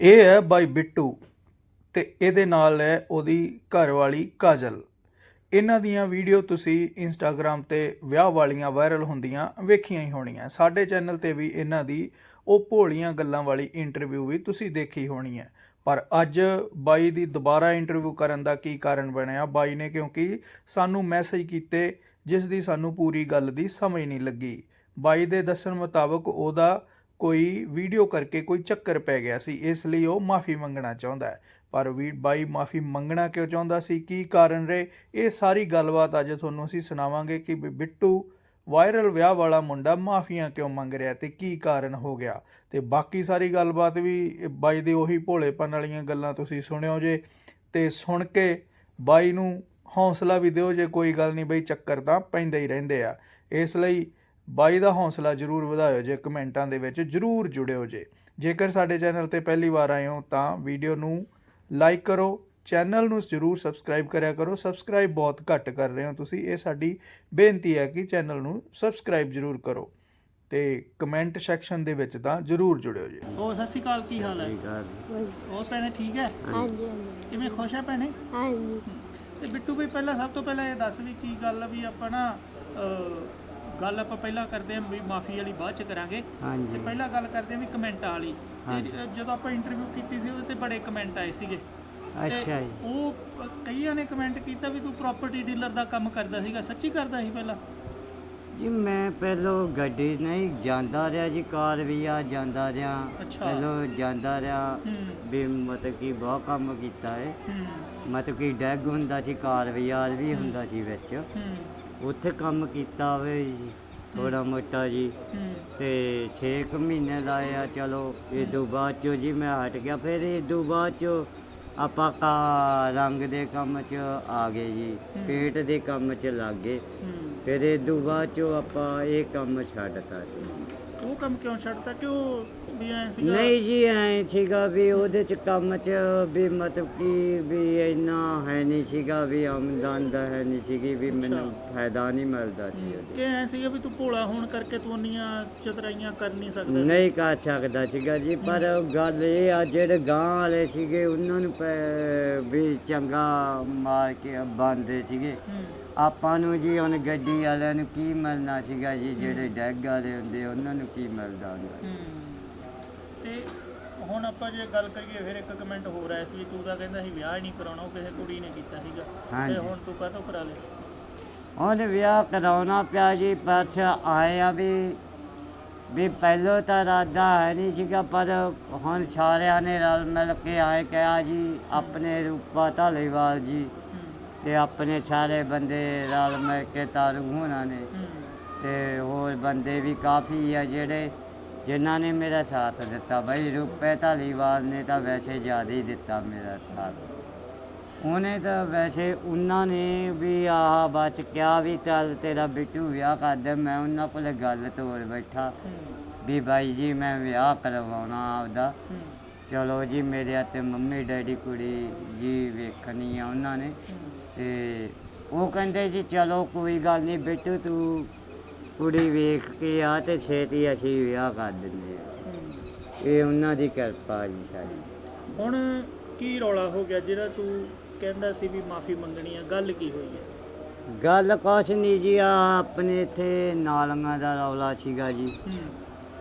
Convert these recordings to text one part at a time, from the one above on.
ਇਹ ਹੈ ਬਾਈ ਬਿੱਟੂ ਤੇ ਇਹਦੇ ਨਾਲ ਹੈ ਉਹਦੀ ਘਰ ਵਾਲੀ ਕਾਜਲ। ਇਹਨਾਂ ਦੀਆਂ ਵੀਡੀਓ ਤੁਸੀਂ ਇੰਸਟਾਗ੍ਰam ਤੇ ਵਿਆਹ ਵਾਲੀਆਂ ਵਾਇਰਲ ਹੁੰਦੀਆਂ ਵੇਖੀਆਂ ਹੀ ਹੋਣੀਆਂ। ਸਾਡੇ ਚੈਨਲ ਤੇ ਵੀ ਇਹਨਾਂ ਦੀ ਉਹ ਭੋਲੀਆਂ ਗੱਲਾਂ ਵਾਲੀ ਇੰਟਰਵਿਊ ਵੀ ਤੁਸੀਂ ਦੇਖੀ ਹੋਣੀ ਹੈ। ਪਰ ਅੱਜ ਬਾਈ ਦੀ ਦੁਬਾਰਾ ਇੰਟਰਵਿਊ ਕਰਨ ਦਾ ਕੀ ਕਾਰਨ ਬਣਿਆ? ਬਾਈ ਨੇ ਕਿਉਂਕਿ ਸਾਨੂੰ ਮੈਸੇਜ ਕੀਤੇ ਜਿਸ ਦੀ ਸਾਨੂੰ ਪੂਰੀ ਗੱਲ ਦੀ ਸਮਝ ਨਹੀਂ ਲੱਗੀ। ਬਾਈ ਦੇ ਦੱਸਣ ਮੁਤਾਬਕ ਉਹਦਾ ਕੋਈ ਵੀਡੀਓ ਕਰਕੇ ਕੋਈ ਚੱਕਰ ਪੈ ਗਿਆ ਸੀ, ਇਸ ਲਈ ਉਹ ਮਾਫੀ ਮੰਗਣਾ ਚਾਹੁੰਦਾ ਹੈ। ਪਰ ਵੀ ਬਾਈ ਮਾਫੀ ਮੰਗਣਾ ਕਿਉਂ ਚਾਹੁੰਦਾ ਸੀ? ਕੀ ਕਾਰਨ ਰਹੇ? ਇਹ ਸਾਰੀ ਗੱਲਬਾਤ ਅੱਜ ਤੁਹਾਨੂੰ ਅਸੀਂ ਸੁਣਾਵਾਂਗੇ ਕਿ ਬਿੱਟੂ ਵਾਇਰਲ ਵਿਆਹ ਵਾਲਾ ਮੁੰਡਾ ਮਾਫੀਆਂ ਕਿਉਂ ਮੰਗ ਰਿਹਾ ਤੇ ਕੀ ਕਾਰਨ ਹੋ ਗਿਆ। ਤੇ ਬਾਕੀ ਸਾਰੀ ਗੱਲਬਾਤ ਵੀ ਬਾਈ ਦੇ ਉਹੀ ਭੋਲੇਪਨ ਵਾਲੀਆਂ ਗੱਲਾਂ ਤੁਸੀਂ ਸੁਣਿਓ ਜੇ। ਤੇ ਸੁਣ ਕੇ ਬਾਈ ਨੂੰ ਹੌਸਲਾ ਵੀ ਦਿਓ ਜੇ ਕੋਈ ਗੱਲ ਨਹੀਂ, ਬਈ ਚੱਕਰ ਤਾਂ ਪੈਂਦੇ ਹੀ ਰਹਿੰਦੇ ਆ। ਇਸ ਲਈ ਬਾਈ ਦਾ ਹੌਸਲਾ ਜਰੂਰ ਵਧਾਇਓ ਜੇ ਕਮੈਂਟਾਂ ਦੇ ਵਿੱਚ ਜਰੂਰ ਜੁੜਿਓ ਜੇ। ਜੇਕਰ ਸਾਡੇ ਚੈਨਲ ਤੇ ਪਹਿਲੀ ਵਾਰ ਆਏ ਹੋ ਤਾਂ ਵੀਡੀਓ ਨੂੰ ਲਾਈਕ ਕਰੋ ਚੈਨਲ ਨੂੰ ਜਰੂਰ ਸਬਸਕ੍ਰਾਈਬ ਕਰਿਆ ਕਰੋ। ਸਬਸਕ੍ਰਾਈਬ ਬਹੁਤ ਘੱਟ ਕਰ ਰਹੇ ਹੋ ਤੁਸੀਂ ਇਹ ਸਾਡੀ ਬੇਨਤੀ ਹੈ ਕਿ ਚੈਨਲ ਨੂੰ ਸਬਸਕ੍ਰਾਈਬ ਜਰੂਰ ਕਰੋ ਤੇ ਕਮੈਂਟ ਸੈਕਸ਼ਨ ਦੇ ਵਿੱਚ ਤਾਂ ਜਰੂਰ ਜੁੜਿਓ ਜੀ। ਹੋਰ ਸਤਿ ਸ਼੍ਰੀ ਅਕਾਲ ਕੀ ਹਾਲ ਹੈ? ਹੋਰ ਭੈਣੇ ਠੀਕ ਹੈ? ਹਾਂਜੀ ਹਾਂਜੀ। ਕਿਵੇਂ ਖੁਸ਼ ਹੈ ਭੈਣੇ? ਹਾਂਜੀ। ਤੇ ਬਿੱਟੂ ਵੀ ਪਹਿਲਾਂ ਸਭ ਤੋਂ ਪਹਿਲਾਂ ਇਹ ਦੱਸ ਵੀ ਕੀ ਗੱਲ ਆ ਵੀ ਆਪਾਂ ਨਾ ਗੱਲ ਆਪਾਂ ਪਹਿਲਾਂ ਕਰਦੇ ਹਾਂ ਵੀ ਮਾਫੀ ਵਾਲੀ ਬਾਅਦ ਚ ਕਰਾਂਗੇ। ਤੇ ਹਾਂਜੀ। ਪਹਿਲਾਂ ਗੱਲ ਕਰਦੇ ਹਾਂ ਵੀ ਕਮੈਂਟਾਂ ਵਾਲੀ। ਤੇ ਹਾਂਜੀ। ਜ- ਜਦੋਂ ਆਪਾਂ ਇੰਟਰਵਿਊ ਕੀਤੀ ਸੀ ਉਹਦੇ ਤੇ ਬੜੇ ਕਮੈਂਟ ਆਏ ਸੀਗੇ। ਤੇ ਅੱਛਾ ਜੀ। ਉਹ ਕਈਆਂ ਨੇ ਕਮੈਂਟ ਕੀਤਾ ਵੀ ਤੂੰ ਪ੍ਰਾਪਰਟੀ ਡੀਲਰ ਦਾ ਕੰਮ ਕਰਦਾ ਸੀਗਾ। ਸੱਚੀ ਕਰਦਾ ਸੀ ਪਹਿਲਾਂ? ਜੀ ਮੈਂ ਪਹਿਲੋਂ ਗੱਡੀ ਨਹੀਂ ਜਾਂਦਾ ਰਿਹਾ ਜੀ ਕਾਰ ਵੀ ਆ ਜਾਂਦਾ ਰਿਹਾ। ਅੱਛਾ। ਪਹਿਲੋਂ ਜਾਂਦਾ ਰਿਹਾ। ਹੂੰ। ਵੀ ਮਤਲਬ ਕਿ ਬਹੁਤ ਕੰਮ ਕੀਤਾ ਹੈ ਹੂੰ। ਮਤਲਬ ਕਿ ਡੈਗ ਹੁੰਦਾ ਸੀ ਕਾਰ ਵੀ ਯਾਰ ਵੀ ਹੁੰਦਾ ਸੀ ਵਿੱਚ। ਹੂੰ। ਉੱਥੇ ਕੰਮ ਕੀਤਾ ਹੋਵੇ ਜੀ ਥੋੜਾ ਮੋਟਾ ਜੀ। ਹੂੰ ਤੇ 6 ਮਹੀਨੇ ਲਾਇਆ, ਚਲੋ ਇਹ ਤੋਂ ਬਾਅਦ ਚੋ ਜੀ ਮੈਂ ਹਟ ਗਿਆ। ਫਿਰ ਇਹ ਤੋਂ ਬਾਅਦ ਚੋ ਆਪਾਂ ਕਾ ਰੰਗ ਦੇ ਕੰਮ 'ਚ ਆ ਗਏ ਜੀ, ਪੇਟ ਦੇ ਕੰਮ 'ਚ ਲੱਗ ਗਏ। ਫਿਰ ਇਹ ਤੋਂ ਬਾਅਦ ਚੋ ਆਪਾਂ ਇਹ ਕੰਮ ਛੱਡਤਾ ਜੀ। ਉਹ ਕੰਮ ਕਿਉਂ ਛੱਡਤਾ? ਕਿ ਉਹ ਵੀ ਐ ਸੀਗਾ? ਨਹੀਂ ਜੀ ਐ ਸੀਗਾ ਵੀ ਉਹਦੇ ਚ ਕੰਮ ਚ ਵੀ ਮਤਲਬ ਕਿ ਵੀ ਇੰਨਾ ਹੈ ਨਹੀਂ ਸੀਗਾ ਵੀ ਆਮਦਨ ਦਾ ਹੈ ਨਹੀਂ ਸੀਗੀ ਵੀ ਮੈਨੂੰ ਫਾਇਦਾ ਨਹੀਂ ਮਿਲਦਾ ਸੀ ਉਹਦੇ ਕਿ ਐ ਸੀਗਾ ਵੀ ਤੂੰ ਭੋਲਾ ਹੋਣ ਕਰਕੇ ਤੂੰ ਉਨੀਆਂ ਚਤਰਾਈਆਂ ਕਰ ਨਹੀਂ ਸਕਦਾ ਨਹੀਂ ਕਰ ਸਕਦਾ ਸੀਗਾ ਜੀ ਪਰ ਗੱਲ ਇਹ ਆ ਜਿਹੜੇ ਗਾਂ ਵਾਲੇ ਸੀਗੇ ਉਹਨਾਂ ਨੂੰ ਪੈ- ਵੀ ਚੰਗਾ ਮਾਰ ਕੇ ਬੰਦੇ ਸੀਗੇ। ਆਪਾਂ ਨੂੰ ਜੀ ਹੁਣ ਗੱਡੀ ਵਾਲਿਆਂ ਨੂੰ ਕੀ ਮਿਲਣਾ ਸੀਗਾ ਜੀ ਜਿਹੜੇ ਡੈਗ ਵਾਲੇ ਹੁੰਦੇ ਉਹਨਾਂ ਨੂੰ ਕੀ ਮਿਲਦਾ ਹੁੰਦਾ ਹੂੰ। ਤੇ ਹੁਣ ਆਪਾਂ ਜੇ ਗੱਲ ਕਰੀਏ ਫਿਰ ਇੱਕ ਕਮੈਂਟ ਹੋ ਰਿਹਾ ਸੀ ਵੀ ਤੂੰ ਤਾਂ ਕਹਿੰਦਾ ਸੀ ਵਿਆਹ ਹੀ ਨਹੀਂ ਕਰਾਉਣਾ ਉਹ ਕਿਸੇ ਕੁੜੀ ਨੇ ਕੀਤਾ ਸੀਗਾ। ਹਾਂਜੀ। ਤੇ ਹੁਣ ਤੂੰ ਕਾਹਤੋਂ ਕਰਾ ਲਿਆ? ਹੁਣ ਵਿਆਹ ਕਰਾਉਣਾ ਪਿਆ ਜੀ ਪਰ ਆਏ ਆ ਵੀ ਵੀ ਪਹਿਲੋਂ ਤਾਂ ਇਰਾਦਾ ਹੈ ਨਹੀਂ ਸੀਗਾ ਪਰ ਹੁਣ ਸਾਰਿਆਂ ਨੇ ਰਲ ਮਿਲ ਕੇ ਆਏ ਕਿਹਾ ਜੀ ਆਪਣੇ ਰੂਪਾ ਢਾਲੀਵਾਲ ਜੀ ਹੂੰ। ਤੇ ਆਪਣੇ ਸਾਰੇ ਬੰਦੇ ਰਲ ਮਿਲ ਕੇ ਤਾਰੂ ਹੋਣਾ ਨੇ। ਹੂੰ। ਤੇ ਹੋਰ ਬੰਦੇ ਵੀ ਕਾਫੀ ਆ ਜਿਹੜੇ ਜਿਨ੍ਹਾਂ ਨੇ ਮੇਰਾ ਸਾਥ ਦਿੱਤਾ ਬਈ ਰੂਪੇ ਧਾਲੀਵਾਲ ਨੇ ਤਾਂ ਵੈਸੇ ਜ਼ਿਆਦਾ ਹੀ ਦਿੱਤਾ ਮੇਰਾ ਸਾਥ। ਉਹਨੇ ਤਾਂ ਵੈਸੇ ਉਹਨਾਂ ਨੇ ਵੀ ਆਹ ਬਚ ਕਿਹਾ ਵੀ, ਚੱਲ ਤੇਰਾ ਬਿੱਟੂ ਵਿਆਹ ਕਰ ਦੇ, ਮੈਂ ਉਹਨਾਂ ਕੋਲ ਗੱਲ ਤੋਰ ਬੈਠਾ ਵੀ ਬਾਈ ਜੀ ਮੈਂ ਵਿਆਹ ਕਰਵਾਉਣਾ ਆਪਦਾ। ਚਲੋ ਜੀ, ਮੇਰੇ ਅਤੇ ਮੰਮੀ ਡੈਡੀ ਕੁੜੀ ਜੀ ਵੇਖਣੀ ਆ ਉਹਨਾਂ ਨੇ। ਤੇ ਉਹ ਕਹਿੰਦੇ ਜੀ, ਚਲੋ ਕੋਈ ਗੱਲ ਨਹੀਂ, ਬਿੱਟੂ ਤੂੰ ਕੁੜੀ ਵੇਖ ਕੇ ਆ ਤੇ ਛੇਤੀ ਅਸੀਂ ਵਿਆਹ ਕਰ ਦਿੰਦੇ ਆ। ਇਹ ਉਹਨਾਂ ਦੀ ਕਿਰਪਾ ਜੀ ਸਾਡੀ। ਹੁਣ ਕੀ ਰੌਲਾ ਹੋ ਗਿਆ? ਜਿਹੜਾ ਤੂੰ ਕਹਿੰਦਾ ਸੀ ਵੀ ਮਾਫੀ ਮੰਗਣੀ ਆ ਗੱਲ ਕੀ ਹੋਈ ਹੈ? ਗੱਲ ਕੁਛ ਨਹੀਂ ਜੀ ਆ ਆਪਣੇ ਇੱਥੇ ਨਾਲੀਆਂ ਦਾ ਰੌਲਾ ਸੀਗਾ ਜੀ।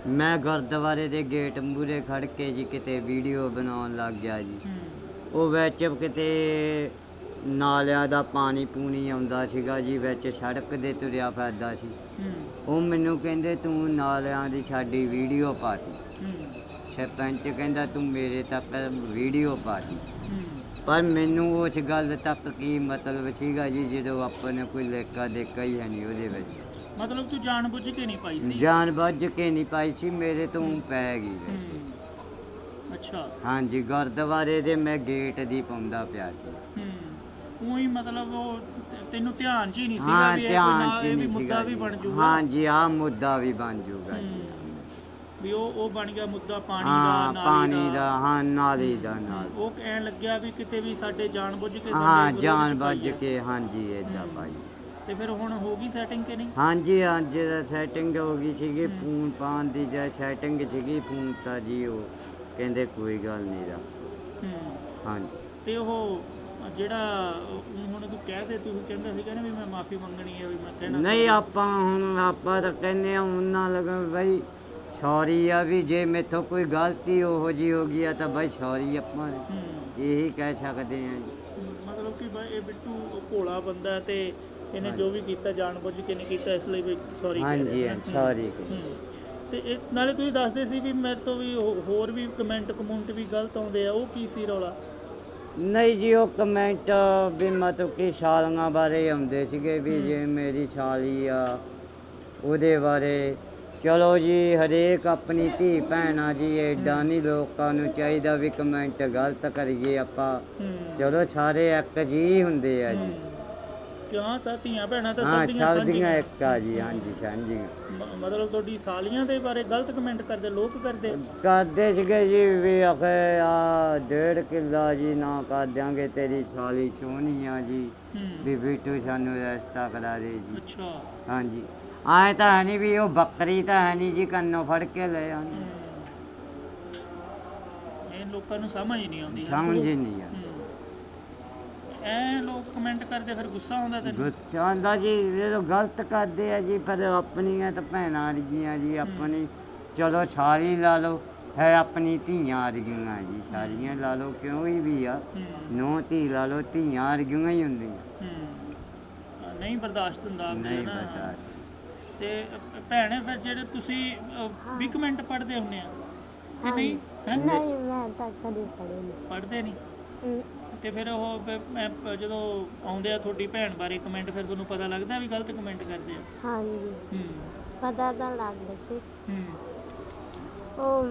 ਮੈਂ ਗੁਰਦੁਆਰੇ ਦੇ ਗੇਟ ਮੂਹਰੇ ਖੜ ਕੇ ਜੀ ਕਿਤੇ ਵੀਡੀਓ ਬਣਾਉਣ ਲੱਗ ਗਿਆ ਜੀ। ਉਹ ਵਿੱਚ ਕਿਤੇ ਨਾਲਿਆਂ ਦਾ ਪਾਣੀ ਪੂਣੀ ਆਉਂਦਾ ਸੀਗਾ ਜੀ ਵਿੱਚ ਸੜਕ ਦੇ ਤੁਰਿਆ ਫਿਰਦਾ ਸੀ। ਉਹ ਮੈਨੂੰ ਕਹਿੰਦੇ ਤੂੰ ਨਾਲਿਆਂ ਦੀ ਸਾਡੀ ਵੀਡੀਓ ਪਾਤੀ। ਸਰਪੰਚ ਕਹਿੰਦਾ ਤੂੰ ਮੇਰੇ ਤੱਕ ਵੀਡੀਓ ਪਾਤੀ। ਪਰ ਮੈਨੂੰ ਉਸ ਗੱਲ ਤੱਕ ਕੀ ਮਤਲਬ ਸੀਗਾ ਜੀ ਜਦੋਂ ਆਪਾਂ ਨੇ ਕੋਈ ਲੇਖਾ ਦੇਖਾ ਹੀ ਹੈ ਨਹੀਂ ਉਹਦੇ ਵਿੱਚ। ਮਤਲਬ ਤੂੰ ਜਾਣ ਬੁੱਝ ਕੇ ਨਹੀਂ ਪਾਈ ਸੀ? ਜਾਨ ਬੁੱਝ ਕੇ ਨਹੀਂ ਪਾਈ ਸੀ ਮੇਰੇ ਤੋਂ ਪੈ ਗਈ ਵੈਸੇ ਅੱਛਾ। ਹਾਂਜੀ ਗੁਰਦੁਆਰੇ ਦੇ ਮੈਂ ਗੇਟ ਦੀ ਪਾਉਂਦਾ ਪਿਆ ਸੀ। ਹੂੰ। ਉਹੀ ਮਤਲਬ ਉਹ ਤੈਨੂੰ ਧਿਆਨ 'ਚ ਹੀ ਨਹੀਂ ਸੀਗਾ ਹਾਂ ਵੀ ਇਹ ਕੋਈ ਧਿਆਨ ਨਾ- ਚ ਇਹ ਵੀ ਨਹੀਂ ਮੁੱਦਾ ਸੀਗਾ ਵੀ ਜੀ। ਬਣ ਜਾਊਗਾ ਹਾਂਜੀ ਆ ਮੁੱਦਾ ਵੀ ਬਣ ਜਾਊਗਾ ਜੀ ਹੂੰ। ਵੀ ਉਹ ਉਹ ਬਣ ਗਿਆ ਮੁੱਦਾ ਪਾਣੀ ਹਾਂ ਦਾ ਪਾਣੀ ਦਾ ਹਾਂ ਨਾਲੀ ਦਾ ਨਾਲ ਉਹ ਐ ਲੱਗਿਆ ਵੀ ਕਿਤੇ ਵੀ ਸਾਡੇ ਜਾਣ ਬੁੱਝ ਕੇ ਹਾਂ ਵਿਰੋਧ 'ਚ ਜਾਨ ਪਾਈ ਬੁੱਝ ਹੈ। ਕੇ ਹਾਂਜੀ ਏਦਾਂ ਹੂੰ। ਭਾਈ ਤੇ ਫਿਰ ਹੁਣ ਹੋ ਗਈ ਸੈਟਿੰਗ ਕਿ ਨਹੀਂ ਹਾਂਜੀ ਹਾਂਜੀ ਸੈਟਿੰਗ ਹੋ ਗਈ ਸੀਗੀ ਹੂੰ। ਫੋਨ ਪਾਉਣ ਦੀ ਜਾਂ ਸੈਟਿੰਗ ਸੀਗੀ ਫੋਨ ਤਾਂ ਜੀ ਉਹ ਕਹਿੰਦੇ ਕੋਈ ਗੱਲ ਨਹੀਂ ਦਾ ਹੂੰ ਹਾਂਜੀ ਤੇ ਉਹ ਜਿਹੜਾ ਹੁਣ ਤੂੰ ਕਹਿ ਦੇ ਤੂੰ ਕਹਿੰਦਾ ਸੀਗਾ ਨਾ ਵੀ ਮੈਂ ਮਾਫੀ ਮੰਗਣੀ ਹੈ ਵੀ ਮੈਂ ਕਹਿਣਾ ਨਹੀਂ ਆਪਾਂ ਹੁਣ ਆਪਾਂ ਤਾਂ ਕਹਿੰਦੇ ਆ ਉਹਨਾਂ ਲਗਾ ਬਈ ਸੌਰੀ ਆ ਵੀ ਜੇ ਮੇਥੋਂ ਕੋਈ ਗਲਤੀ ਉਹੋ ਜੀ ਹੋ ਗਈ ਆ ਤਾਂ ਬਈ ਸੌਰੀ ਆਪਾਂ ਇਹੀ ਕਹਿ ਸਕਦੇ ਆ ਮਤਲਬ ਕਿ ਬਈ ਇਹ ਬਿੱਟੂ ਭੋਲਾ ਬੰਦਾ ਤੇ ਇਹਨੇ ਜੋ ਵੀ ਕੀਤਾ ਜਾਣਬੁੱਝ ਕੇ ਨਹੀਂ ਕੀਤਾ ਇਸ ਲਈ ਵੀ ਸੌਰੀ ਹਾਂਜੀ ਸੌਰੀ ਤੇ ਇਹ ਨਾਲੇ ਤੁਸੀਂ ਦੱਸਦੇ ਸੀ ਵੀ ਮੇਰੇ ਤੋਂ ਵੀ ਹੋਰ ਵੀ ਕਮੈਂਟ ਕਮੈਂਟ ਵੀ ਗਲਤ ਆਉਂਦੇ ਆ ਉਹ ਕੀ ਸੀ ਰੌਲਾ? ਨਹੀਂ ਜੀ ਉਹ ਕਮੈਂਟ ਵੀ ਮਤਲਬ ਕਿ ਛਾਲੀਆਂ ਬਾਰੇ ਆਉਂਦੇ ਸੀਗੇ ਵੀ ਜੇ ਮੇਰੀ ਛਾਲੀ ਆ ਉਹਦੇ ਬਾਰੇ। ਚਲੋ ਜੀ ਹਰੇਕ ਆਪਣੀ ਧੀ ਭੈਣਾ ਜੀ ਐਡਾ ਨਹੀਂ ਲੋਕਾਂ ਨੂੰ ਚਾਹੀਦਾ ਵੀ ਕਮੈਂਟ ਗਲਤ ਕਰੀਏ ਆਪਾਂ। ਚਲੋ ਸਾਰੇ ਇੱਕ ਜੀ ਹੁੰਦੇ ਆ ਜੀ। ਕਿਉਂ? ਸਾਥੀਆਂ ਭੈਣਾਂ ਤਾਂ ਹਾਂ ਸਾਡੀਆਂ ਛਲਦੀਆਂ ਸਾਂਝੀਆਂ। ਇੱਕ ਆ ਜੀ ਹਾਂਜੀ ਸਾਂਝੀਆਂ। ਮ- ਮਤਲਬ ਤੁਹਾਡੀ ਸਾਲੀਆਂ ਦੇ ਬਾਰੇ ਗਲਤ ਕਮੈਂਟ ਕਰਦੇ ਲੋਕ ਕਰਦੇ? ਕਰਦੇ ਸੀਗੇ ਜੀ ਵੀ ਆਖੇ ਆ ਡੇਢ ਕਿੱਲਾ ਜੀ ਨਾ ਕਰ ਦਿਆਂਗੇ ਤੇਰੀ ਛਾਲੀ ਸੋਹਣੀ ਆ ਜੀ। ਹੂੰ। ਵੀ ਬੀਟੂ ਸਾਨੂੰ ਰਸਤਾ ਕਰਾ ਦੇ ਜੀ। ਅੱਛਾ। ਹਾਂਜੀ। ਆਏ ਤਾਂ ਹੈ ਨਹੀਂ ਵੀ ਉਹ ਬੱਕਰੀ ਤਾਂ ਹੈ ਨਹੀਂ ਜੀ ਕੰਨੋਂ ਫੜ ਕੇ ਲੈ ਆਉਂਦੀ। ਹੂੰ। ਇਹ ਲੋਕਾਂ ਨੂੰ ਸਮਝ ਹੀ ਨਹੀਂ ਆਉਂਦੀ। ਸਮਝ ਹੀ ਨਹੀਂ ਆ ਹੂੰ। ਐ ਲੋਕ ਕਮੈਂਟ ਕਰਦੇ ਫਿਰ ਗੁੱਸਾ ਆਉਂਦਾ ਤੈਨੂੰ? ਗੁੱਸਾ ਆਉਂਦਾ ਜੀ ਜਦੋਂ ਗਲਤ ਕਰਦੇ ਆ ਜੀ ਪਰ ਆਪਣੀਆਂ ਤਾਂ ਭੈਣਾਂ ਰਗੀਆਂ ਜੀ ਆਪਣੀ ਚਲੋ ਸਾਰੀ ਲਾ ਲਓ ਹੈ ਆਪਣੀ ਧੀਆਂ ਰਗੀਆਂ ਜੀ ਸਾਰੀਆਂ ਲਾ ਲਓ ਕਿਉਂ ਵੀ ਆ? ਹੂੰ। ਨੋ ਧੀ ਲਾ ਲਓ ਧੀਆਂ ਰਗੀਆਂ ਹੀ ਹੁੰਦੀਆਂ। ਹੂੰ। ਨਹੀਂ ਬਰਦਾਸ਼ਤ ਹੁੰਦਾ ਆਪਣੇ ਨਹੀਂ ਨਾ ਬਰਦਾਸ਼ਤ। ਤੇ ਭੈਣੇ ਫਿਰ ਜਿਹੜੇ ਤੁਸੀਂ ਵੀ ਕਮੈਂਟ ਪੜ੍ਹਦੇ ਹੁੰਦੇ ਆ ਕਿ ਨਹੀਂ? ਹੈ? ਨਹੀਂ ਮੈਂ ਤਾਂ ਕਦੇ ਪੜ੍ਹੇ ਨਹੀਂ ਪੜ੍ਹਦੇ ਨਹੀਂ ਤੇ ਫਿਰ ਉਹ ਬ- ਮੈਂ ਪ- ਜਦੋਂ ਆਉਂਦੇ ਆ ਤੁਹਾਡੀ ਭੈਣ ਬਾਰੇ ਕਮੈਂਟ ਫਿਰ ਤੁਹਾਨੂੰ ਪਤਾ ਲੱਗਦਾ ਵੀ ਗਲਤ ਕਮੈਂਟ ਕਰਦੇ ਆ? ਹਾਂਜੀ। ਹੂੰ। ਪਤਾ ਤਾਂ ਲੱਗਦਾ ਸੀ। ਹੂੰ। ਉਹ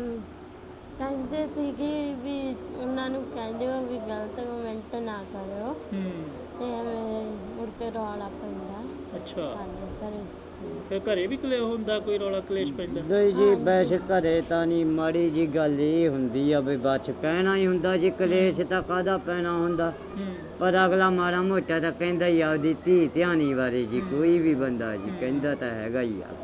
ਕਹਿੰਦੇ ਸੀ ਕਿ ਵੀ ਉਹਨਾਂ ਨੂੰ ਕਹਿੰਦੇ ਹੋ ਵੀ ਗਲਤ ਕਮੈਂਟ ਨਾ ਕਰਿਓ। ਹੂੰ। ਤੇ ਮੁੜ ਕੇ ਰੌਲਾ ਪੈਂਦਾ। ਅੱਛਾ। ਸਾਡੇ ਘਰੇ। ਫਿਰ ਘਰੇ ਵੀ ਕਲੇ ਹੁੰਦਾ ਕੋਈ ਰੌਲਾ ਕਲੇਸ਼ ਪੈਂਦਾ? ਨਹੀਂ ਜੀ ਵੈਸੇ ਘਰੇ ਤਾਂ ਨਹੀਂ ਮਾੜੀ ਜੀ ਗੱਲ ਇਹ ਹੁੰਦੀ ਆ ਵੀ ਬਚ ਕਹਿਣਾ ਹੀ ਹੁੰਦਾ ਜੀ ਕਲੇਸ਼ ਤਾਂ ਕਾਹਦਾ ਪੈਣਾ ਹੁੰਦਾ? ਪਰ ਅਗਲਾ ਮਾੜਾ ਮੋਟਾ ਤਾਂ ਕਹਿੰਦਾ ਹੀ ਆਪਦੀ ਧੀ ਧਿਆਨੀ ਬਾਰੇ ਜੀ ਕੋਈ ਵੀ ਬੰਦਾ ਜੀ ਕਹਿੰਦਾ ਤਾਂ ਹੈਗਾ ਹੀ ਆ।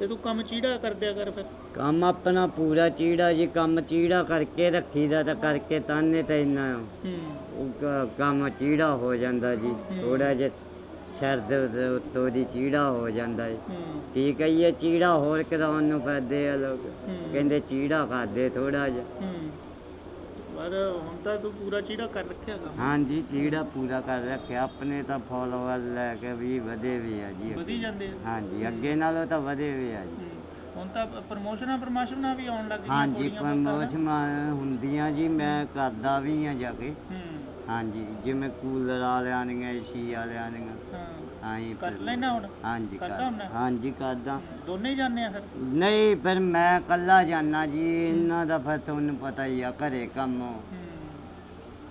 ਤੇ ਤੂੰ ਕੰਮ ਚੀੜਾ ਕਰਦਿਆ ਕਰ ਫਿਰ? ਕੰਮ ਆਪਣਾ ਪੂਰਾ ਚੀੜਾ ਜੀ ਕੰਮ ਚੀੜਾ ਕਰਕੇ ਰੱਖੀਦਾ ਤਾਂ ਕਰਕੇ ਤਾਨੇ ਤਾਂ ਇੰਨਾ ਹੂੰ। ਉਹ ਕੰਮ ਚੀੜਾ ਹੋ ਜਾਂਦਾ ਜੀ ਥੋੜਾ ਜਿਹਾ ਸਿਰ ਦੇ ਉੱਤੇ- ਦੀ ਚੀੜਾ ਹੋ ਜਾਂਦਾ ਹੈ। ਹੂੰ ਕੀ ਕਹੀਏ ਚੀੜਾ ਹੋਰ ਕਰਾਉਣ ਨੂੰ ਫਿਰਦੇ ਆ ਲੋਕ। ਕਹਿੰਦੇ ਚੀੜਾ ਕਰਦੇ ਥੋੜਾ ਜਿਹਾ। ਪਰ ਹੁਣ ਤਾਂ ਤੂੰ ਪੂਰਾ ਚੀੜਾ ਕਰ ਰੱਖਿਆ ਕੰਮ। ਹਾਂਜੀ ਚੀੜਾ ਪੂਰਾ ਕਰ ਰੱਖਿਆ। ਆਪਣੇ ਤਾਂ ਫੋਲੋਵਰ ਲੈ ਕੇ ਵੀ ਵਧੇ ਵੀ ਆ ਜੀ। ਵਧੀ ਜਾਂਦੇ ਆ। ਹਾਂਜੀ ਅੱਗੇ ਨਾਲੋਂ ਤਾਂ ਵਧੇ ਵੀ ਆ ਜੀ। ਹੂੰ। ਹੁਣ ਤਾਂ ਪ੍ਰਮੋਸ਼ਨਾਂ ਪ੍ਰਮਾਸ਼ਨਾਂ ਵੀ ਆਉਣ ਲੱਗ ਗਈਆਂ ਹਾਂਜੀ ਥੋੜ੍ਹੀਆਂ ਬਹੁਤਾਂ ਨਾ। ਪ੍ਰਮੋਸ਼ਨ ਹੁੰਦੀਆਂ ਜੀ ਮੈਂ ਕਰਦਾ ਵੀ ਆ ਜਾ ਕੇ। ਹੂੰ। ਹਾਂਜੀ ਜਿਵੇਂ ਕੂਲਰ ਵਾਲਿਆਂ ਦੀਆਂ ਏਸੀ ਵਾਲਿਆਂ ਦੀਆਂ। ਹਾਂ ਹਾਂਜੀ ਕਰ ਲੈਣਾ ਹੁਣ? ਹਾਂਜੀ ਕਰਦਾ ਕਰ- ਹੁੰਨਾ? ਹਾਂਜੀ ਕਰਦਾ। ਦੋਨੇ ਹੀ ਜਾਂਦੇ ਆ ਫਿਰ? ਨਹੀਂ ਫਿਰ ਮੈਂ ਕੱਲਾ ਜਾਣਾ ਜੀ ਇਹਨਾਂ ਦਾ ਫਿਰ ਤੁਹਾਨੂੰ ਪਤਾ ਹੀ ਆ ਘਰੇ ਕੰਮ। ਹੂੰ।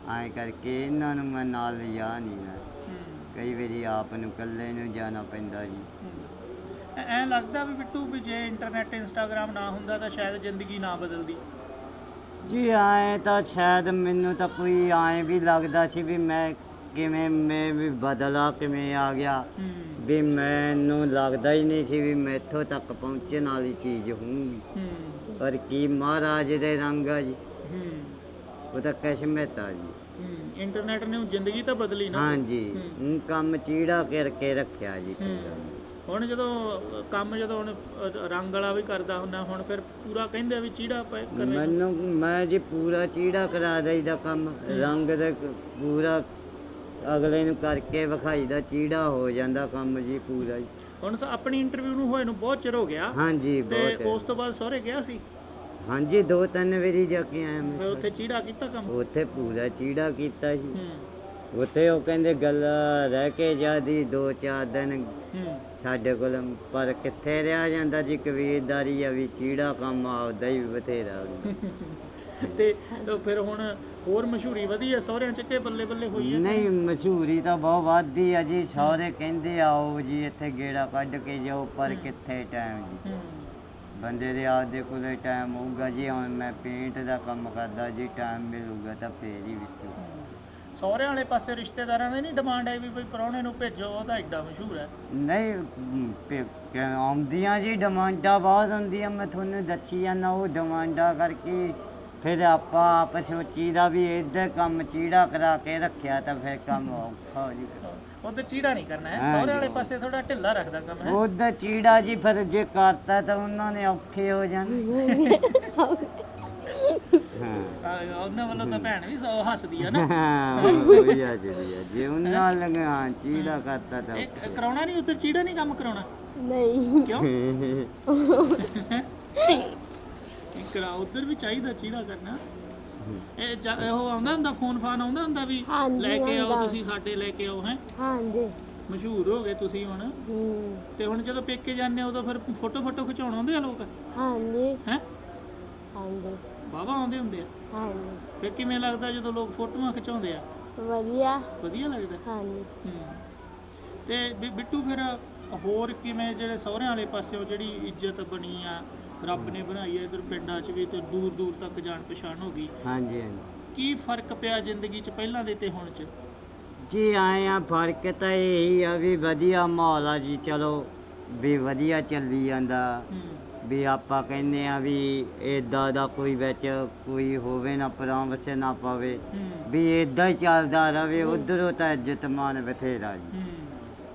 ਆਏ ਕਰਕੇ ਇਹਨਾਂ ਨੂੰ ਮੈਂ ਨਾਲ ਲਿਆ ਨਹੀਂ ਨਾ। ਹੂੰ। ਕਈ ਵਾਰੀ ਆਪ ਨੂੰ ਇਕੱਲੇ ਨੂੰ ਜਾਣਾ ਪੈਂਦਾ ਜੀ। ਹੂੰ। ਐ ਐਂ ਲੱਗਦਾ ਵੀ ਬਿੱਟੂ ਵੀ ਜੇ ਇੰਟਰਨੈਟ ਇੰਸਟਾਗ੍ਰam ਨਾ ਹੁੰਦਾ ਤਾਂ ਸ਼ਾਇਦ ਜ਼ਿੰਦਗੀ ਨਾ ਬਦਲਦੀ। ਜੀ ਆਏ ਤਾਂ ਸ਼ਾਇਦ ਮੈਨੂੰ ਤਾਂ ਕੋਈ ਆਏ ਵੀ ਲੱਗਦਾ ਸੀ ਵੀ ਮੈਂ ਕਿਵੇਂ ਮੈਂ ਵੀ ਬਦਲਾ ਕਿਵੇਂ ਆ ਗਿਆ। ਵੀ ਮੈਨੂੰ ਲੱਗਦਾ ਹੀ ਨਹੀਂ ਸੀ ਵੀ ਮੈਥੋਂ ਤੱਕ ਪਹੁੰਚਣ ਵਾਲੀ ਚੀਜ਼ ਹੋਊਗੀ। ਹੂੰ। ਪਰ ਕੀ ਮਹਾਰਾਜ ਦੇ ਰੰਗ ਆ ਜੀ। ਉਹ ਤਾਂ ਕਿਸਮਤ ਆ ਜੀ। ਇੰਟਰਨੈਟ ਨੇ ਜ਼ਿੰਦਗੀ ਤਾਂ ਬਦਲੀ ਨਾ। ਹਾਂਜੀ ਕੰਮ ਚੀੜਾ ਕਰਕੇ ਰੱਖਿਆ ਜੀ। ਹੁਣ ਜਦੋਂ ਕੰਮ ਜਦੋਂ ਹੁਣ ਰੰਗ ਵਾਲਾ ਵੀ ਕਰਦਾ ਹੁੰਦਾ ਹੁਣ ਫਿਰ ਪੂਰਾ ਕਹਿੰਦੇ ਵੀ ਚੀੜਾ ਪੈ ਕਰ ਮੈਨੂੰ ਮੈਂ ਜੀ ਪੂਰਾ ਚੀੜਾ ਕਰਾ ਦਈਦਾ ਕੰਮ ਰੰਗ ਦੇ ਪੂਰਾ ਅਗਲੇ ਨੂੰ ਕਰਕੇ ਵਿਖਾਈਦਾ ਚੀੜਾ ਹੋ ਜਾਂਦਾ ਕੰਮ ਜੀ ਪੂਰਾ ਜੀ ਹੁਣ ਆਪਣੀ ਇੰਟਰਵਿਊ ਨੂੰ ਹੋਏ ਨੂੰ ਬਹੁਤ ਚਿਰ ਹੋ ਗਿਆ। ਹਾਂਜੀ ਤੇ ਉਸ ਤੋਂ ਬਾਅਦ ਸਹੁਰੇ ਗਿਆ ਸੀ? ਹਾਂਜੀ ਦੋ ਤਿੰਨ ਵਾਰੀ ਜਾ ਕੇ ਆਇਆ ਮੈਂ ਉੱਥੇ ਚੀੜਾ ਕੀਤਾ ਕੰਮ? ਉੱਥੇ ਪੂਰਾ ਚੀੜਾ ਕੀਤਾ ਜੀ। ਹੂੰ। ਉੱਥੇ ਉਹ ਕਹਿੰਦੇ ਗੱਲ ਰਹਿ ਕੇ ਜਾਦੀ ਦੋ ਚਾਰ ਦਿਨ ਹੂੰ। ਸਾਡੇ ਕੋਲ ਪਰ ਕਿੱਥੇ ਰਿਹਾ ਜਾਂਦਾ ਜੀ ਕਬੀਰਦਾਰੀ ਆ ਵੀ ਚੀੜਾ ਕੰਮ ਆਉਦਾ ਹੀ ਬਥੇਰਾ। ਤੇ ਫਿਰ ਹੁਣ ਹੋਰ ਮਸ਼ਹੂਰੀ ਵਧੀ ਹੈ ਸਹੁਰਿਆਂ ਚ ਕਿ ਬੱਲੇ ਬੱਲੇ ਹੋਈ ਹੈ ਨਹੀਂ ਮਸ਼ਹੂਰੀ ਤਾਂ ਬਹੁਤ ਵੱਧਦੀ ਆ ਜੀ ਸਾਰੇ ਕਹਿੰਦੇ ਆਓ ਜੀ ਇੱਥੇ ਗੇੜਾ ਕੱਢ ਕੇ ਜਾਓ ਪਰ ਕਿੱਥੇ ਟਾਈਮ ਜੀ? ਬੰਦੇ ਦੇ ਆਪਦੇ ਕੋਲੇ ਟਾਈਮ ਹੋਊਗਾ ਜੀ ਹੁਣ ਮੈਂ ਪੇਂਟ ਦਾ ਕੰਮ ਕਰਦਾ ਜੀ ਟਾਈਮ ਮਿਲੂਗਾ ਤਾਂ ਫੇਰ ਹੀ ਵਿੱਚੋਂ। ਸਹੁਰਿਆਂ ਵਾਲੇ ਪਾਸੇ ਰਿਸ਼ਤੇਦਾਰਾਂ ਦੀ ਨਹੀਂ ਡਿਮਾਂਡ ਹੈ ਵੀ ਕੋਈ ਪ੍ਰਾਹੁਣੇ ਨੂੰ ਭੇਜੋ ਉਹ ਤਾਂ ਐਡਾ ਮਸ਼ਹੂਰ ਹੈ। ਨਹੀਂ ਮ, ਪੇ- ਕਿ ਆਉਂਦੀਆਂ ਜੀ ਡਿਮਾਂਡਾਂ ਬਹੁਤ ਹੁੰਦੀਆਂ ਮੈਂ ਤੁਹਾਨੂੰ ਦੱਸੀ ਜਾਂਦਾ ਉਹ ਡਿਮਾਂਡਾਂ ਕਰਕੇ ਫਿਰ ਆਪਾਂ ਆਪ ਸੋਚੀਦਾ ਵੀ ਇੱਧਰ ਕੰਮ ਚੀੜਾ ਕਰਾ ਕੇ ਰੱਖਿਆ ਤਾਂ ਫਿਰ ਕੰਮ ਔਖਾ ਹੋ ਜੀ ਉਧਰ ਚੀੜਾ ਨਹੀਂ ਕਰਨਾ ਹੈ। ਸਹੁਰਿਆਂ ਵਾਲੇ ਪਾਸੇ ਥੋੜਾ ਢਿੱਲਾ ਰੱਖਦਾ ਕੰਮ ਹੈ। ਉਹਦਾ ਚੀੜਾ ਜੀ ਫਿਰ ਜੇ ਕਰਤਾ ਤਾਂ ਉਹਨਾਂ ਨੇ ਔਖੇ ਹੋ ਜਾਣਾ। ਹਾਂ ਉਹਨਾਂ ਵੱਲੋਂ ਤਾਂ ਭੈਣ ਵੀ ਸੌ ਹੱਸਦੀ ਆ ਨਾ। ਹਾਂ ਵਧੀਆ ਜੀ ਵਧੀਆ। ਜੇ ਉਹਨਾਂ ਲਗਾ ਚੀੜਾ ਕਰਤਾ ਤਾਂ ਇਹ ਕਰਾਉਣਾ ਨਹੀਂ ਉਧਰ ਚੀੜਾ ਨਹੀਂ ਕੰਮ ਕਰਾਉਣਾ? ਨਹੀਂ। ਕਿਉਂ? ਇਹ ਕਰਾ ਉਧਰ ਵੀ ਚਾਹੀਦਾ ਚੀੜਾ ਕਰਨਾ। ਇਹ ਜਾ- ਉਹ ਆਉਂਦਾ ਹੁੰਦਾ ਫੋਨ ਫਾਨ ਆਉਂਦਾ ਹੁੰਦਾ ਵੀ ਹਾਂਜੀ, ਲੈ ਕੇ ਆਓ ਆਉਂਦਾ। ਤੁਸੀਂ ਸਾਡੇ ਲੈ ਕੇ ਆਓ ਹੈ? ਹਾਂਜੀ। ਮਸ਼ਹੂਰ ਹੋ ਗਏ ਤੁਸੀਂ ਹੁਣ। ਹੂੰ। ਤੇ ਹੁਣ ਜਦੋਂ ਪੇਕੇ ਜਾਂਦੇ ਹੋ ਉਦੋਂ ਫਿਰ ਫੋਟੋ ਫੋਟੋ ਖਿਚਾਉਣ ਆਉਂਦੇ ਆ ਲੋਕ? ਹਾਂਜੀ। ਹੈ? ਹਾਂਜੀ। ਵਾਹਵਾ ਆਉਂਦੇ ਹੁੰਦੇ ਆ। ਹਾਂਜੀ। ਫਿਰ ਕਿਵੇਂ ਲੱਗਦਾ ਜਦੋਂ ਲੋਕ ਫੋਟੋਆਂ ਖਿਚਾਉਂਦੇ ਆ? ਵਧੀਆ। ਵਧੀਆ ਲੱਗਦਾ? ਹਾਂਜੀ। ਹੂੰ। ਤੇ ਬਿ- ਬਿੱਟੂ ਫਿਰ ਹੋਰ ਕਿਵੇਂ ਜਿਹੜੇ ਸਹੁਰਿਆਂ ਵਾਲੇ ਪਾਸਿਓਂ ਜਿਹੜੀ ਇੱਜ਼ਤ ਬਣੀ ਆ ਰੱਬ ਨੇ ਬਣਾਈ ਆ ਇਧਰ ਪਿੰਡਾਂ 'ਚ ਵੀ ਤੇ ਦੂਰ ਦੂਰ ਤੱਕ ਜਾਣ ਪਛਾਣ ਹੋ ਗਈ। ਹਾਂਜੀ ਹਾਂਜੀ। ਕੀ ਫ਼ਰਕ ਪਿਆ ਜ਼ਿੰਦਗੀ 'ਚ ਪਹਿਲਾਂ ਦੇ ਤੇ ਹੁਣ 'ਚ? ਜੀ ਆਏ ਆ ਫ਼ਰਕ ਤਾਂ ਇਹੀ ਆ ਵੀ ਵਧੀਆ ਮਾਹੌਲ ਆ ਜੀ ਚਲੋ ਵੀ ਵਧੀਆ ਚੱਲੀ ਜਾਂਦਾ। ਹੂੰ। ਵੀ ਆਪਾਂ ਕਹਿੰਦੇ ਆ ਵੀ ਇਦਾਂ ਦਾ ਕੋਈ ਵਿੱਚ ਕੋਈ ਹੋਵੇ ਨਾ ਪਰਾਮਰਸ਼ ਨਾ ਪਾਵੇ ਵੀ ਇਦਾਂ ਹੀ ਚੱਲਦਾ ਰਵੇ ਉਧਰੋਂ ਤਾਂ ਇੱਜ਼ਤ ਮਾਨ ਬਥੇਰਾ ਜੀ।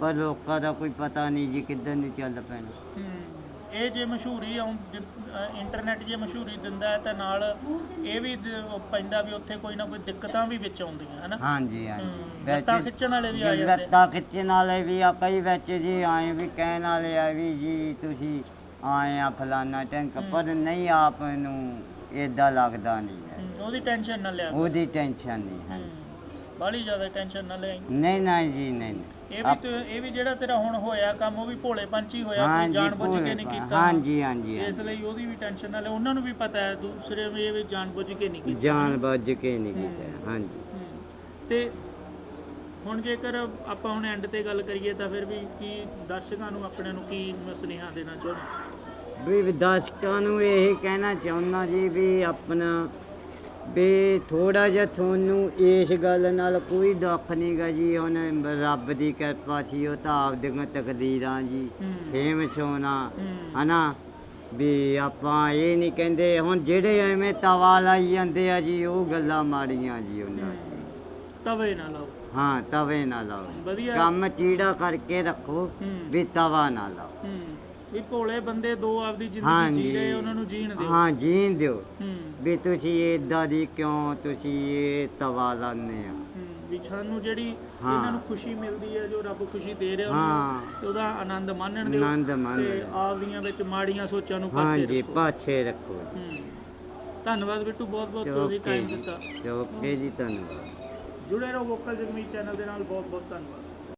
ਪਰ ਲੋਕਾਂ ਦਾ ਕੋਈ ਪਤਾ ਨਹੀਂ ਜੀ ਕਿੱਧਰ ਨੂੰ ਚੱਲ ਪੈਣਾ। ਇਹ ਜੇ ਮਸ਼ਹੂਰੀ ਇੰਟਰਨੈਟ ਜੇ ਮਸ਼ਹੂਰੀ ਦਿੰਦਾ ਹੈ ਤਾਂ ਨਾਲ ਇਹ ਵੀ ਪੈਂਦਾ ਵੀ ਉੱਥੇ ਕੋਈ ਨਾ ਕੋਈ ਦਿੱਕਤਾਂ ਵੀ ਵਿੱਚ ਆਉਂਦੀਆਂ ਹਨਾ? ਹਾਂਜੀ ਹਾਂਜੀ। ਲੱਤਾਂ ਖਿੱਚਣ ਵਾਲੇ ਵੀ ਆ ਜਾਂਦੇ। ਲੱਤਾਂ ਖਿੱਚਣ ਵਾਲੇ ਵੀ ਆ ਕਈ ਵਿੱਚ ਜੀ ਆਏ ਵੀ ਕਹਿਣ ਵਾਲੇ ਆ ਵੀ ਜੀ ਤੁਸੀਂ ਆਏ ਆ ਫਲਾਨਾ ਟੈਂਕ ਪਰ ਨਹੀਂ ਆਪ ਨੂੰ ਇਦਾਂ ਲੱਗਦਾ ਨਹੀਂ ਹੈ। ਉਹਦੀ ਟੈਨਸ਼ਨ ਨਾ ਲਿਆ ਉਹਦੀ ਟੈਨਸ਼ਨ ਨਹੀਂ ਹੈ। ਬਾਲੀ ਜ਼ਿਆਦਾ ਟੈਨਸ਼ਨ ਨਾ ਲੈ ਨਹੀਂ ਨਹੀਂ ਜੀ ਨਹੀਂ ਨਹੀਂ। ਇਹ ਵੀ ਤੇ ਇਹ ਵੀ ਜਿਹੜਾ ਤੇਰਾ ਹੁਣ ਹੋਇਆ ਕੰਮ ਉਹ ਵੀ ਭੋਲੇ ਪੰਛੀ ਹੋਇਆ ਕੋਈ ਹਾਂਜੀ ਜਾਣ ਬੁੱਝ ਕੇ ਭੋਲੇ ਨਹੀਂ ਪਾ- ਕੀਤਾ। ਹਾਂਜੀ ਹਾਂਜੀ ਇਸ। ਲਈ ਉਹਦੀ ਵੀ ਟੈਨਸ਼ਨ ਨਾ ਲੈ ਉਹਨਾਂ ਨੂੰ ਵੀ ਪਤਾ ਹੈ ਦੂਸਰੇ ਵੀ ਇਹ ਵੀ ਜਾਣ ਬੁੱਝ ਕੇ ਨਹੀਂ ਕੀਤਾ। ਜਾਨ ਬੁੱਝ ਕੇ ਨਹੀਂ ਕੀਤਾ ਹਾਂਜੀ। ਹੂੰ। ਤੇ ਹੁਣ ਜੇਕਰ ਆਪਾਂ ਹੁਣ ਐਂਡ ਤੇ ਗੱਲ ਕਰੀਏ ਤਾਂ ਫਿਰ ਵੀ ਕੀ ਦਰਸ਼ਕਾਂ ਨੂੰ ਆਪਣੇ ਨੂੰ ਕੀ ਸੁਨੇਹਾ ਦੇਣਾ ਚਾਹੁੰਦੇ ਵੀ ਦਰਸ਼ਕਾਂ ਨੂੰ ਇਹ ਕਹਿਣਾ ਚਾਹੁੰਦਾ ਜੀ ਵੀ ਆਪਣਾ ਵੀ ਥੋੜਾ ਜਿਹਾ ਤੁਹਾਨੂੰ ਇਸ ਗੱਲ ਨਾਲ ਕੋਈ ਦੁੱਖ ਨਹੀਂਗਾ ਜੀ ਹੁਣ ਰੱਬ ਦੀ ਕਿਰਪਾ ਸੀ ਉਹ ਤਾਂ ਆਪਦੀਆਂ ਤਕਦੀਰਾਂ ਜੀ। ਫੇਮਸ ਹੋਣਾ ਹਨਾ? ਵੀ ਆਪਾਂ ਇਹ ਨਹੀਂ ਕਹਿੰਦੇ ਹੁਣ ਜਿਹੜੇ ਐਵੇਂ ਤਵਾ ਲਾਈ ਜਾਂਦੇ ਆ ਜੀ ਉਹ ਗੱਲਾਂ ਮਾੜੀਆਂ ਜੀ ਉਹਨਾਂ ਦੀ। ਤਵੇ ਨਾ ਲਾਓ। ਹਾਂ ਤਵੇ ਨਾ ਲਾਓ। ਕੰਮ ਚੀੜਾ ਕਰਕੇ ਰੱਖੋ ਵੀ ਤਵਾ ਨਾ ਲਾਓ। ਵੀ ਭੋਲੇ ਬੰਦੇ ਦੋ ਆਪਦੀ ਜ਼ਿੰਦਗੀ ਹਾਂਜੀ। ਜੀ ਰਹੇ ਉਹਨਾਂ ਨੂੰ ਜੀਣ ਦਿਓ। ਹਾਂ ਜੀਣ ਦਿਓ। ਹੂੰ। ਵੀ ਤੁਸੀਂ ਇਦਾਂ ਦੀ ਕਿਉਂ ਤੁਸੀਂ ਇਹ ਤਵਾ ਲਾਉਂਦੇ ਆ ਵੀ ਸਾਨੂੰ ਜਿਹੜੀ ਹਾਂ। ਇਹਨਾਂ ਨੂੰ ਖੁਸ਼ੀ ਮਿਲਦੀ ਹੈ ਜੋ ਰੱਬ ਖੁਸ਼ੀ ਦੇ ਰਿਹਾ ਹਾਂ। ਉਹਨੂੰ ਤੇ ਉਹਦਾ ਆਨੰਦ ਮਾਣਨ ਦਿਓ ਆਨੰਦ ਮਾਣਨ ਤੇ ਦਿਓ। ਆਪਦੀਆਂ ਵਿੱਚ ਮਾੜੀਆਂ ਸੋਚਾਂ ਨੂੰ ਪਾਸੇ ਹਾਂਜੀ ਰੱਖੋ। ਪਾਛੇ ਰੱਖੋ। ਧੰਨਵਾਦ ਬਿੱਟੂ ਬਹੁਤ ਬਹੁਤ ਤੁਸੀਂ ਟਾਈਮ ਜੀ। ਦਿੱਤਾ। ਓਕੇ ਜੀ ਧੰਨਵਾਦ। ਜੁੜੇ ਰਹੋ ਵੋਕਲ ਜਗਮੀਤ ਚੈਨਲ ਦੇ ਨਾਲ ਬਹੁਤ ਬਹੁਤ ਧੰਨਵਾਦ।